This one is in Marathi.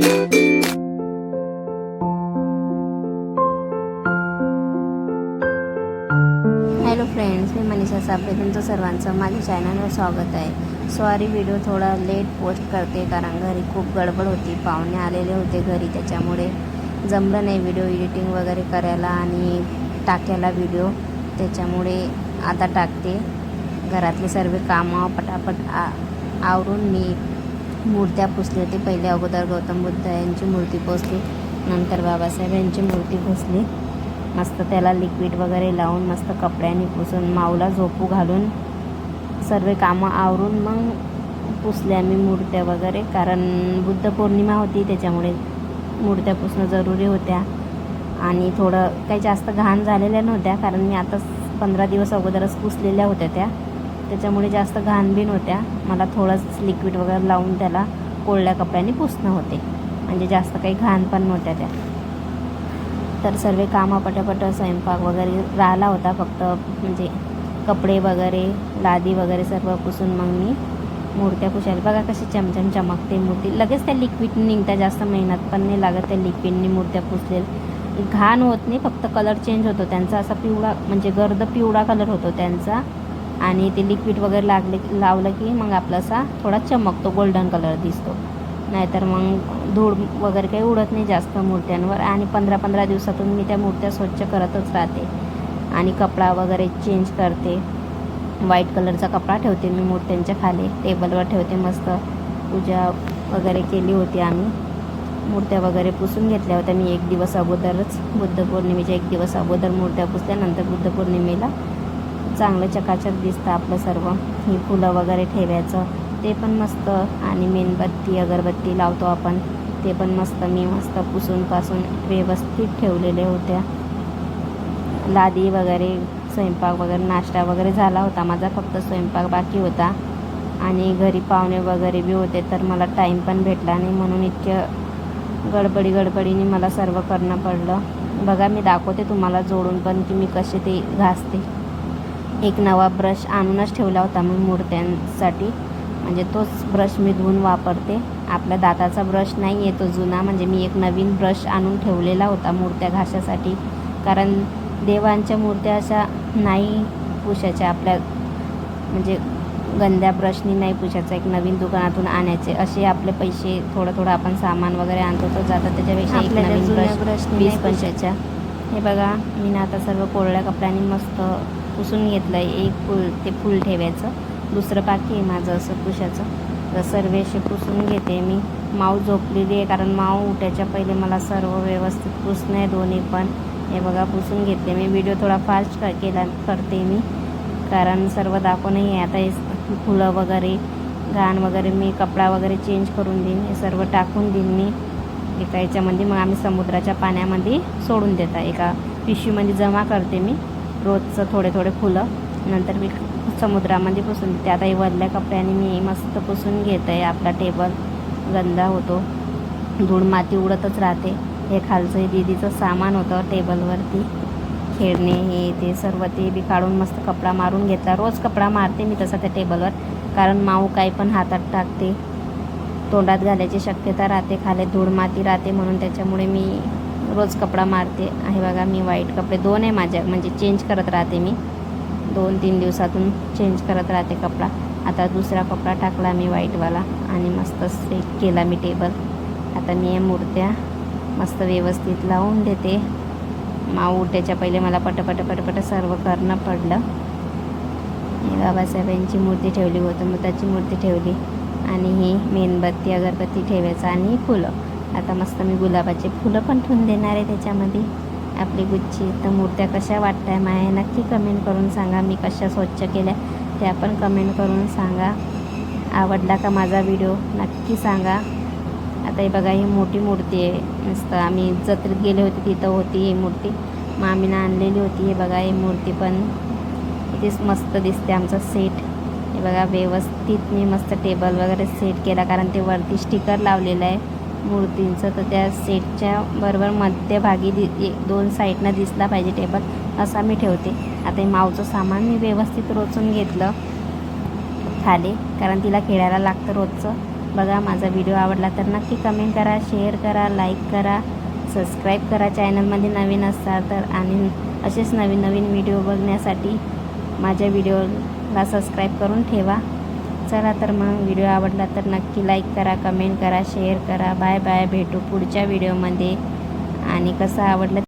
हॅलो फ्रेंड्स मी मनीषा साबळे तुमचं सर्वांचं माझ्या चॅनलवर स्वागत आहे. सॉरी व्हिडिओ थोडा लेट पोस्ट करते कारण घरी खूप गडबड होती. पाहुणे आलेले होते घरी त्याच्यामुळे जमलं नाही व्हिडिओ एडिटिंग वगैरे करायला आणि टाकायला व्हिडिओ त्याच्यामुळे आता टाकते. घरातले सर्व कामं पटापट आ आवरून मी मूर्त्या पुसली होती पहिले अगोदर गौतम बुद्ध यांची मूर्ती पोचली. नंतर बाबासाहेब यांची मूर्ती पुसली मस्त त्याला लिक्विड वगैरे लावून मस्त कपड्याने पुसून माऊला झोपू घालून सर्व कामं आवरून मग पुसल्या आम्ही मूर्त्या वगैरे. कारण बुद्ध पौर्णिमा होती त्याच्यामुळे मूर्त्या पुसणं जरुरी होत्या. आणि थोडं काही जास्त घाण झालेल्या नव्हत्या कारण मी आताच पंधरा दिवस अगोदरच पुसलेल्या होत्या त्या. त्याच्यामुळे जास्त घाण होत्या मला थोडंच लिक्विड वगैरे लावून त्याला कोरड्या कपड्याने पुसणं होते. म्हणजे जास्त काही घाण पण नव्हत्या त्या. तर सर्व कामं पटापट स्वयंपाक वगैरे राहिला होता. फक्त म्हणजे कपडे वगैरे लादी वगैरे सर्व पुसून मग मी मूर्त्या पुसायला. बघा कशी चमचम चमकते मूर्ती. लगेच त्या लिक्विड निघत्या. जास्त मेहनत पण नाही लागत त्या लिक्विडनी मूर्त्या पुसलेल्या. घाण होत नाही. फक्त कलर चेंज होतो त्यांचा. असा पिवळा म्हणजे गर्द पिवळा कलर होतो त्यांचा. आणि ते लिक्विड वगैरे लागले लावलं की मग आपला असा थोडा चमकतो गोल्डन कलर दिसतो. नाहीतर मग धूळ वगैरे काही उडत नाही जास्त मूर्त्यांवर आणि पंधरा पंधरा दिवसातून मी त्या मूर्त्या स्वच्छ करतच राहते. आणि कपडा वगैरे चेंज करते. व्हाईट कलरचा कपडा ठेवते मी मूर्त्यांच्या खाली टेबलवर ठेवते मस्त. पूजा वगैरे केली होती आम्ही. मूर्त्या वगैरे पुसून घेतल्या होत्या मी एक दिवस अगोदरच. बुद्ध पौर्णिमेच्या एक दिवस अगोदर मूर्त्या पुसल्यानंतर बुद्ध पौर्णिमेला चांगलं चकाचक दिसतं आपलं सर्व. ही फुलं वगैरे ठेवायचं ते पण मस्त. आणि मेणबत्ती अगरबत्ती लावतो आपण. ते पण मस्त मी मस्त पुसून पासून व्यवस्थित ठेवलेले होत्या. लादी वगैरे स्वयंपाक वगैरे नाश्ता वगैरे झाला होता. माझा फक्त स्वयंपाक बाकी होता. आणि घरी पाहुणे वगैरे बी होते तर मला टाईम पण भेटला नाही. म्हणून इतक्या गडबडी गडबडीने मला सर्व करणं पडलं. बघा मी दाखवते तुम्हाला जोडून पण की मी कसे ते घासते. एक नवा ब्रश आणूनच ठेवला होता मी मूर्त्यांसाठी. म्हणजे तोच ब्रश मी धुवून वापरते. आपल्या दाताचा ब्रश नाही आहे तो जुना. म्हणजे मी एक नवीन ब्रश आणून ठेवलेला होता मूर्त्या घासासाठी कारण देवांच्या मूर्त्या अशा नाही पुशायच्या आपल्या म्हणजे गंद्या ब्रशनी नाही पुशायचं. एक नवीन दुकानातून आणायचे. असे आपले पैसे थोडं थोडं आपण सामान वगैरे आणतो तर जातात त्याच्यापेक्षा एक नवीन ब्रश ब्रशनी वीस नाही पंचाच्या हे बघा मी ना आता सर्व कोरड्या कपड्यांनी मस्त पुसून घेतलं आहे एक फूल ते फूल ठेवायचं. दुसरं बाकी आहे माझं असं पुशाचं तर सर्व असे पुसून घेते मी. माऊ झोपलेली आहे कारण माऊ उठायच्या पहिले मला सर्व व्यवस्थित पुसणं आहे दोन्ही पण. हे बघा पुसून घेतले मी. व्हिडिओ थोडा फास्ट केला करते मी. कारण सर्व दाखवूनही आहे. आता हे फुलं वगैरे घाण वगैरे मी कपडा वगैरे चेंज करून देईन. हे सर्व टाकून देईन मी. एका याच्यामध्ये मग आम्ही समुद्राच्या पाण्यामध्ये सोडून देता. एका पिशवीमध्ये जमा करते मी. रोजचं थोडे थोडे फुलं. नंतर मी समुद्रामध्ये पुसून देते. आता हे वरल्या कपड्याने मी मस्त पुसून घेत. आहे आपला टेबल गंदा होतो. धूळ माती उडतच राहते. हे खालचं हे दीदीचं सामान होतं टेबलवरती खेळणे हे ते सर्व ते बी काढून मस्त कपडा मारून घेतला. रोज कपडा मारते मी तसा त्या टेबलवर कारण माऊ काही पण हातात टाकते. तोंडात घालायची शक्यता राहते. खाली धूळ माती राहते म्हणून त्याच्यामुळे मी रोज कपडा मारते. आहे बघा मी वाईट कपडे दोन आहे माझ्या म्हणजे चेंज करत राहते मी. दोन तीन दिवसातून चेंज करत राहते कपडा. आता दुसरा कपडा टाकला मी व्हाईटवाला आणि मस्त सेट केला मी टेबल आता मी या मूर्त्या मस्त व्यवस्थित लावून देते. माऊ उठायच्या पहिले मला पटपट पटपट सर्व करणं पडलं. बाबासाहेबांची मूर्ती ठेवली गौतम मूर्ती ठेवली. आणि ही मेणबत्ती अगरबत्ती ठेवायचं आणि फुलं. आता मस्त मी गुलाबाचे फुलं पण ठेवून देणार आहे त्याच्यामध्ये. आपली गुच्छी तर मूर्त्या कशा वाटताय माया? नक्की कमेंट करून सांगा. मी कशा स्वच्छ केल्या त्या पण कमेंट करून सांगा. आवडला का माझा व्हिडिओ नक्की सांगा. आता हे बघा ही मोठी मूर्ती आहे. मस्त आम्ही जत्रेत गेले होते तिथं होती ही मूर्ती. मामीनं आणलेली होती. हे बघा ही मूर्ती पण इथेच मस्त दिसते आमचा सेट हे बघा व्यवस्थित मी मस्त टेबल वगैरे सेट केला कारण ते वरती स्टिकर लावलेलं आहे. मूर्तींचं. तर त्या सेटच्या बरोबर मध्यभागी दि एक दोन साईडनं दिसला पाहिजे टेबल असा मी ठेवते. आता मावचं सामान मी व्यवस्थित रोचून घेतलं. खाली कारण तिला खेळायला लागतं रोजचं. बघा माझा व्हिडिओ आवडला तर नक्की कमेंट करा शेअर करा लाईक करा सबस्क्राईब करा. चॅनलमध्ये नवीन असतात तर आणि असेच नवीन नवीन व्हिडिओ बघण्यासाठी माझ्या व्हिडिओला सबस्क्राईब करून ठेवा. चला तर मग व्हिडिओ आवडला तर नक्की लाईक करा कमेंट करा शेअर करा. बाय बाय भेटू पुढच्या व्हिडिओमध्ये आणि कसं आवडलं